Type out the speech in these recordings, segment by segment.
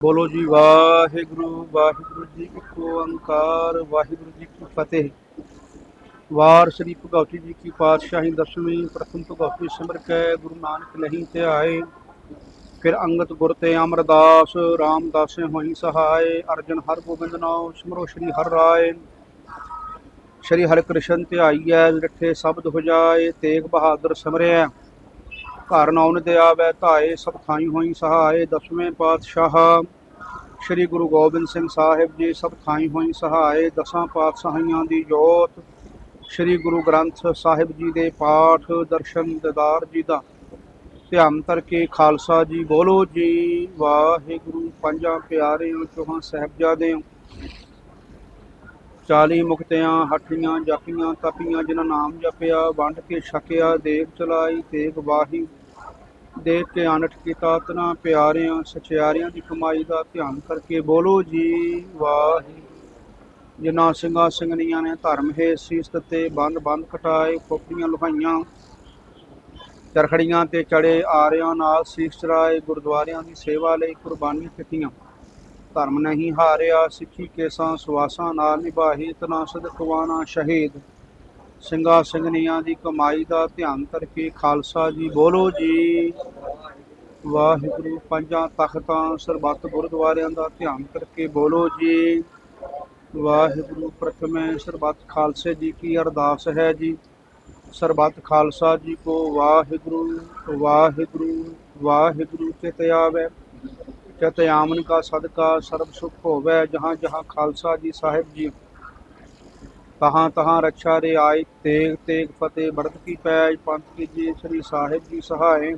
ਬੋਲੋ ਜੀ, ਵਾਹਿਗੁਰੂ ਵਾਹਿਗੁਰੂ ਜੀ ਇੱਕ ਓੰਕਾਰ, ਵਾਹਿਗੁਰੂ ਜੀ ਕੀ ਫਤਿਹ। ਵਾਰ ਸ੍ਰੀ ਭਗਵਤੀ ਜੀ ਕੀ ਪਾਤਸ਼ਾਹੀ ਦਸਵੀਂ, ਪ੍ਰਥਮ ਭਗਵਤੀ ਸਿਮਰ ਕੈ, ਗੁਰੂ ਨਾਨਕ ਨਹੀਂ ਤੇ ਆਏ ਫਿਰ ਅੰਗਤ ਗੁਰ ਤੇ ਅਮਰਦਾਸ, ਰਾਮਦਾਸੇ ਹੋਈ ਸਹਾਏ, ਅਰਜਨ ਹਰ ਗੋਬਿੰਦ ਨਾਮ ਸਿਮਰੋ ਸ੍ਰੀ ਹਰ ਰਾਏ। ਸ੍ਰੀ ਹਰਿ ਕ੍ਰਿਸ਼ਨ ਧਿਆਈਐ ਵਿਰਠੇ ਸ਼ਬਦ ਹੋ ਜਾਏ, ਤੇਗ ਬਹਾਦਰ ਸਿਮਰਿਆ। ਘਰ ਨੌਨ ਤੇ ਆਵੈ, ਧਾਏ ਸਭ ਥਾਈ ਹੋਈ ਸਹਾਏ, ਦਸਵੇਂ ਪਾਤਸ਼ਾਹ। ਸ੍ਰੀ ਗੁਰੂ ਗੋਬਿੰਦ ਸਿੰਘ ਸਾਹਿਬ ਜੀ ਸਭ ਥਾਈ ਹੋਈ ਸਹਾਏ, ਦਸਾਂ ਪਾਤਸ਼ਾਹੀਆਂ ਦੀ ਜੋਤ। ਸ੍ਰੀ ਗੁਰੂ ਗ੍ਰੰਥ ਸਾਹਿਬ ਜੀ ਦੇ ਪਾਠ, ਦਰਸ਼ਨ ਦਿਦਾਰ ਜੀ ਦਾ। ਧਿਆਨ ਕਰਕੇ ਖਾਲਸਾ ਜੀ ਬੋਲੋ ਜੀ, ਵਾਹਿਗੁਰੂ ਪੰਜਾਂ ਪਿਆਰਿਆਂ ਚੋਹਾਂ ਸਾਹਿਬਜ਼ਾਦਿਆਂ। ਚਾਲੀ ਮੁਕਤਿਆਂ, ਹੱਠੀਆਂ ਜਾਪੀਆਂ ਤਪੀਆਂ, ਜਿਨ੍ਹਾਂ ਨਾਮ ਜਪਿਆ, ਵੰਡ ਕੇ ਛਕਿਆ ਦੇਖ ਚਲਾਈ, ਤੇਗ ਵਾਹੀ। ਦੇਖ ਕੇ ਅਨਠ ਤਨਾ ਪਿਆਰਿਆਂ, ਸਚਿਆਰਿਆਂ ਦੀ ਕਮਾਈ ਦਾ ਧਿਆਨ ਕਰਕੇ ਬੋਲੋ ਜੀ ਵਾਹਿਗੁਰੂ ਜਿਨ੍ਹਾਂ ਸਿੰਘਾਂ ਸਿੰਘਣੀਆਂ ਨੇ ਧਰਮ ਹੈ ਸੀਸ ਤੇ ਬੰਦ ਬੰਦ ਕਟਾਏ, ਖੋਪੜੀਆਂ ਲੁਹਾਈਆਂ, ਚਰਖੜੀਆਂ ਤੇ ਚੜੇ ਆਰਿਆਂ ਨਾਲ ਸੀਸ ਚੜਾਏ, ਗੁਰਦੁਆਰਿਆਂ ਦੀ ਸੇਵਾ ਲਈ ਕੁਰਬਾਨੀਆਂ ਕੀਤੀਆਂ। ਧਰਮ ਨਹੀਂ ਹਾਰਿਆ, ਸਿੱਖੀ ਕੇਸਾਂ ਸਵਾਸਾਂ ਨਾਲ ਨਿਭਾਹੀ, ਤਨਾ ਸਦਕਵਾਨਾ ਸ਼ਹੀਦ। ਸਿੰਘਾਂ ਸਿੰਘਣੀਆਂ ਦੀ ਕਮਾਈ ਦਾ ਧਿਆਨ ਕਰਕੇ ਖਾਲਸਾ ਜੀ ਬੋਲੋ ਜੀ। ਵਾਹਿਗੁਰੂ, ਪੰਜਾਂ ਤਖਤਾਂ, ਸਰਬੱਤ ਗੁਰਦੁਆਰਿਆਂ ਦਾ ਧਿਆਨ ਕਰਕੇ ਬੋਲੋ ਜੀ। ਵਾਹਿਗੁਰੂ, ਪ੍ਰਥਮੇ ਸਰਬੱਤ ਖਾਲਸੇ ਜੀ ਕੀ ਅਰਦਾਸ ਹੈ ਜੀ। ਸਰਬੱਤ ਖਾਲਸਾ ਜੀ ਕੋ ਵਾਹਿਗੁਰੂ ਵਾਹਿਗੁਰੂ ਵਾਹਿਗੁਰੂ ਚਿਤ ਆਵੇ। ਚਿਤ ਆਮਨ ਕਾ ਸਦਕਾ ਸਰਬ ਸੁਖ ਹੋਵੇ, ਜਹਾਂ ਜਹਾਂ ਖਾਲਸਾ ਜੀ ਸਾਹਿਬ ਜੀ। ਤਹਾਂ ਤਹਾਂ ਰੱਛਾ ਰੇ ਆਈ ਤੇਗ ਤੇਗ ਫਤਿਹ ਬੜਤ ਕੀ ਪੈ ਪੰਥ ਕੀ ਜੀ, ਸ੍ਰੀ ਸਾਹਿਬ ਜੀ ਸਹਾਏ।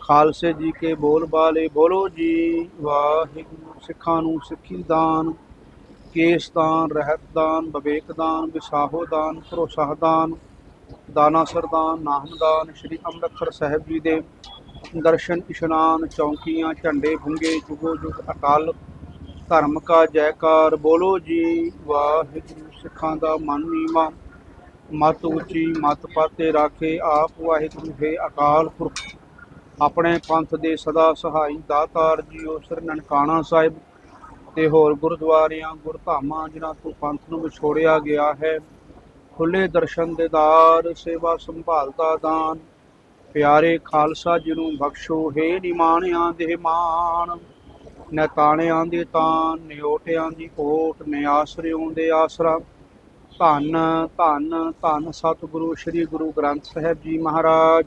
ਖਾਲਸੇ ਜੀ ਕੇ ਬੋਲ ਬਾਲੇ, ਬੋਲੋ ਜੀ, ਵਾਹਿਗੁਰੂ ਸਿੱਖਾਂ ਨੂੰ ਸਿੱਖੀ ਦਾਨ, ਕੇਸ ਦਾਨ, ਰਹਿਤ ਦਾਨ, ਵਿਵੇਕ ਦਾਨ, ਵਿਸਾਹੋ ਦਾਨ, ਭਰੋਸਾ ਦਾਨ ਦਾਨਾ ਸਰਦਾਨ ਨਾਮ ਦਾਨ, ਸ੍ਰੀ ਅੰਮ੍ਰਿਤਸਰ ਸਾਹਿਬ ਜੀ ਦੇ ਦਰਸ਼ਨ, ਇਸ਼ਨਾਨ, ਚੌਂਕੀਆਂ, ਝੰਡੇ, ਭੁੰਗੇ, ਜੁਗੋ ਜੁਗ ਅਕਾਲ ਧਰਮ ਕਾ ਜੈਕਾਰ ਬੋਲੋ ਜੀ, ਵਾਹਿਗੁਰੂ ਸਿੱਖਾਂ ਦਾ ਮਨ ਨੀਵਾ। ਮਤ ਉੱਚੀ ਮਤ ਪਾਤੇ ਰਾਖੇ ਆਪ, ਵਾਹਿਗੁਰੂ ਹੈ ਅਕਾਲ ਪੁਰਖ। ਆਪਣੇ ਪੰਥ ਦੇ ਸਦਾ ਸਹਾਈ ਦਾਤਾਰ ਜੀਓ ਸ੍ਰੀ ਨਨਕਾਣਾ ਸਾਹਿਬ। ਤੇ ਹੋਰ ਗੁਰਦੁਆਰਿਆਂ, ਗੁਰਧਾਮਾਂ, ਜਿਨ੍ਹਾਂ ਤੋਂ ਪੰਥ ਨੂੰ ਵਿਛੋੜਿਆ ਗਿਆ ਹੈ। ਖੁੱਲੇ ਦਰਸ਼ਨ ਦੇਦਾਰ ਸੇਵਾ ਸੰਭਾਲ ਦਾ ਦਾਨ। ਪਿਆਰੇ ਖਾਲਸਾ ਜੀ ਨੂੰ ਬਖਸ਼ੋ, ਹੈ ਨਿਮਾਣਿਆਂ ਦੇ ਮਾਣ। ਨਤਾਣਿਆਂ ਦੀ ਤਾਂ, ਨਿਓਟਿਆਂ ਦੀ ਕੋਟ ਨਿਆਸਰਿਓਂ ਦੇ ਆਸਰਾ। ਧੰਨ ਧੰਨ ਧੰਨ ਸਤਿਗੁਰੂ, ਸ੍ਰੀ ਗੁਰੂ ਗ੍ਰੰਥ ਸਾਹਿਬ ਜੀ ਮਹਾਰਾਜ।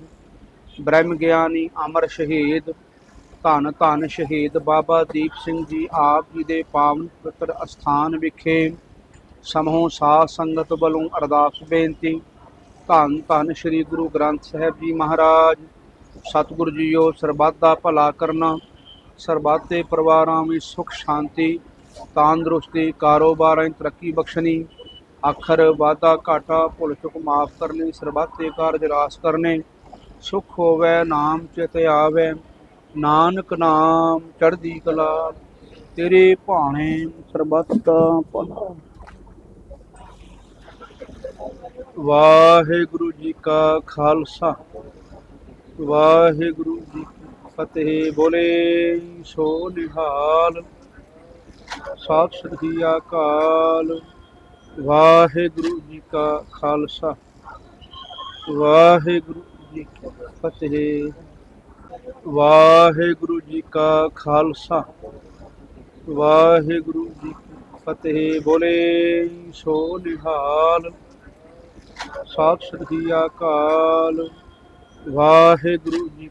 ਬ੍ਰਹਮ ਗਿਆਨੀ ਅਮਰ ਸ਼ਹੀਦ। ਧੰਨ ਧੰਨ ਸ਼ਹੀਦ ਬਾਬਾ ਦੀਪ ਸਿੰਘ ਜੀ, ਆਪ ਜੀ ਦੇ ਪਾਵਨ ਪਵਿੱਤਰ ਅਸਥਾਨ ਵਿਖੇ। ਸਮੂਹ ਸਾਧ ਸੰਗਤ ਵੱਲੋਂ ਅਰਦਾਸ ਬੇਨਤੀ। ਧੰਨ ਧੰਨ ਸ੍ਰੀ ਗੁਰੂ ਗ੍ਰੰਥ ਸਾਹਿਬ ਜੀ ਮਹਾਰਾਜ। ਸਤਿਗੁਰੂ ਜੀਓ ਸਰਬੱਤ ਦਾ ਭਲਾ ਕਰਨਾ। ਸਰਬੱਤ ਦੇ ਪਰਿਵਾਰਾਂ ਵਿੱਚ ਸੁਖ, ਸ਼ਾਂਤੀ, ਤੰਦਰੁਸਤੀ, ਕਾਰੋਬਾਰਾਂ 'ਚ ਤਰੱਕੀ ਬਖਸ਼ਣੀ, ਅੱਖਰ ਵਾਧਾ ਘਾਟਾ ਭੁੱਲ ਚੁੱਕ ਮਾਫ ਕਰਨੀ, ਸਰਬੱਤ ਦੇ ਕਾਰਜ ਰਾਸ ਕਰਨੇ, ਸੁਖ ਹੋਵੇ, ਨਾਮ ਚਿਤ ਆਵੇ, ਨਾਨਕ ਨਾਮ ਚੜ੍ਹਦੀ ਕਲਾ, ਤੇਰੇ ਭਾਣੇ ਸਰਬੱਤ ਭਲਾ। ਵਾਹਿਗੁਰੂ ਜੀ ਕਾ ਖਾਲਸਾ, ਵਾਹਿਗੁਰੂ ਜੀ ਫਤਿਹ ਬੋਲੇ ਸੋ ਨਿਹਾਲ ਸਾਤ ਸ੍ਰੀ ਅਕਾਲ ਵਾਹਿਗੁਰੂ ਜੀ ਕਾ ਖਾਲਸਾ, ਵਾਹਿਗੁਰੂ ਜੀ ਕੀ ਫਤਿਹ। ਵਾਹਿਗੁਰੂ ਜੀ ਕਾ ਖਾਲਸਾ, ਵਾਹਿਗੁਰੂ ਜੀ ਕੀ ਫਤਿਹ ਬੋਲੇ ਸੋ ਨਿਹਾਲ ਸਤਿ ਸ੍ਰੀ ਅਕਾਲ ਵਾਹਿਗੁਰੂ ਜੀ